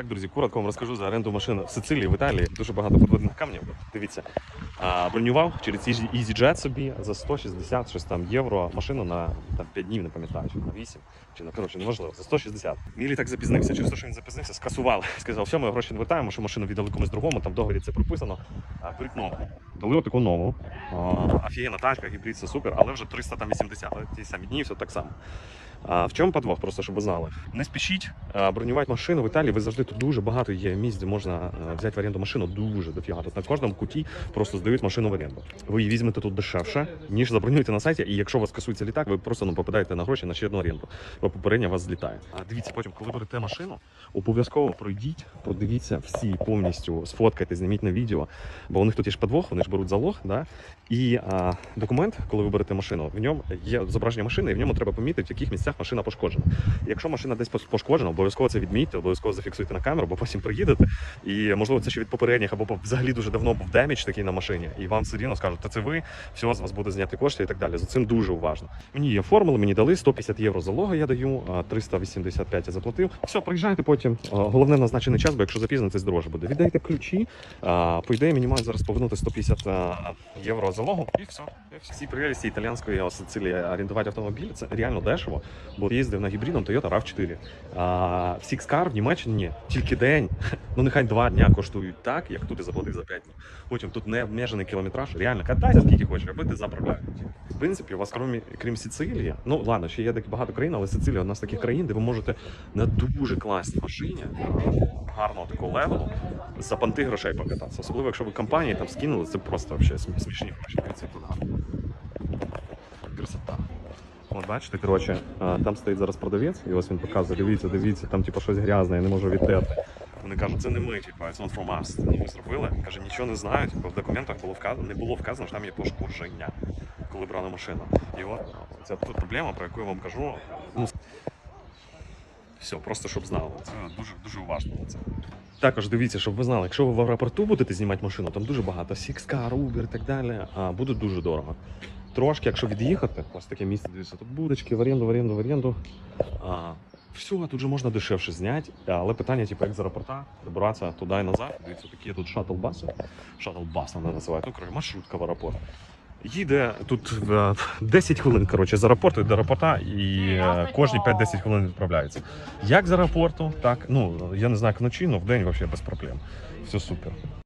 Так, друзі, коротко вам розкажу за оренду машин в Сицилії, в Італії. Дуже багато подводних камнів. Дивіться, бронював через Easy- EasyJet собі за 160 щось там євро машину на там, 5 днів, не пам'ятаю, чи на 8, чи на коротше, неважливо, за 160. Мій літак запізнився, через те, що він запізнився, скасували. Сказав, все, ми гроші не вертаємо, що машину віддали комусь другому, там в договорі це прописано. Беріть нову. Дали отаку нову. Офігенна тачка, гібрид, це супер, але вже 380, але ті самі дні, все так само. А в чому подвох, просто щоб ви знали? Не спішіть бронювати машину в Італії. Ви завжди тут дуже багато є місць, де можна а, взяти в оренду машину. Дуже дофіга. Тут на кожному куті просто здають машину в оренду. Ви її візьмете тут дешевше, ніж забронюєте на сайті. І якщо у вас касується літак, ви просто ну, попадаєте на гроші на ще одну оренду. Бо попередня вас злітає. А дивіться, потім, коли берете машину, обов'язково пройдіть, подивіться всі повністю, сфоткайте, зніміть на відео. Бо у них тут є ж подвох, вони ж беруть залог. Да? І а, документ, коли ви берете машину, в ньому є зображення машини, і в ньому треба помітити, в яких місцях машина пошкоджена. Якщо машина десь пошкоджена, обов'язково це відмітьте, обов'язково зафіксуйте на камеру, бо потім приїдете. І можливо це ще від попередніх, або взагалі дуже давно був демідж такий на машині, і вам все рівно скажуть, та це ви, все, з вас буде зняти кошти і так далі. За цим дуже уважно. Мені її оформили, мені дали 150 євро залога, я даю, 385 я заплатив. Все, приїжджайте потім. Головне назначений час, бо якщо запізнитесь, дорожче буде. Віддайте ключі. По ідеї, мені мають зараз повернути 150 євро залогу, і все. І все. Всі прелісті італійської Сицилії орендувати автомобіль це реально дешево. Бо їздив на гібридом Toyota RAV4. А в Six в Німеччині тільки день. Ну нехай два дня коштують так, як тут і заплатив за 5 днів. Потім тут не обмежений кілометраж. Реально катайся скільки хочеш, аби ти заправляють. В принципі, у вас крім, крім Сицилії, ну ладно, ще є такі багато країн, але Сицилія одна з таких країн, де ви можете на дуже класній машині гарного такого левелу за панти грошей покататися. Особливо, якщо ви компанії там скинули, це просто смі- смішні гроші. Гарно. Красота. От бачите, коротше, там стоїть зараз продавець, і ось він показує, дивіться, дивіться, там типу щось грязне, я не можу відтерти. Вони кажуть, це не ми, типу, it's not from us. Ну, ми зробили. Каже, нічого не знають, бо в документах було вказано, не було вказано, що там є пошкодження, коли брали машину. І от ця тут проблема, про яку я вам кажу. Ну, все, просто щоб знали. Це дуже дуже уважно на це. Також дивіться, щоб ви знали, якщо ви в аеропорту будете знімати машину, там дуже багато Sixcar, Uber і так далі, а буде дуже дорого. Трошки, якщо від'їхати, ось таке місце, дивіться, тут будочки, в оренду, в оренду, в оренду. А, все, тут же можна дешевше зняти, але питання, типу, як з аеропорта добиратися туди і назад. Дивіться, такі тут шаттл-баси. Шаттл-бас вона називають, ну, коротше, маршрутка в аеропорт. Їде тут е, 10 хвилин коротше, з аеропорту до аеропорта і е, кожні 5-10 хвилин відправляється. Як з аеропорту, так, ну я не знаю, як вночі, але в день взагалі без проблем. Все супер.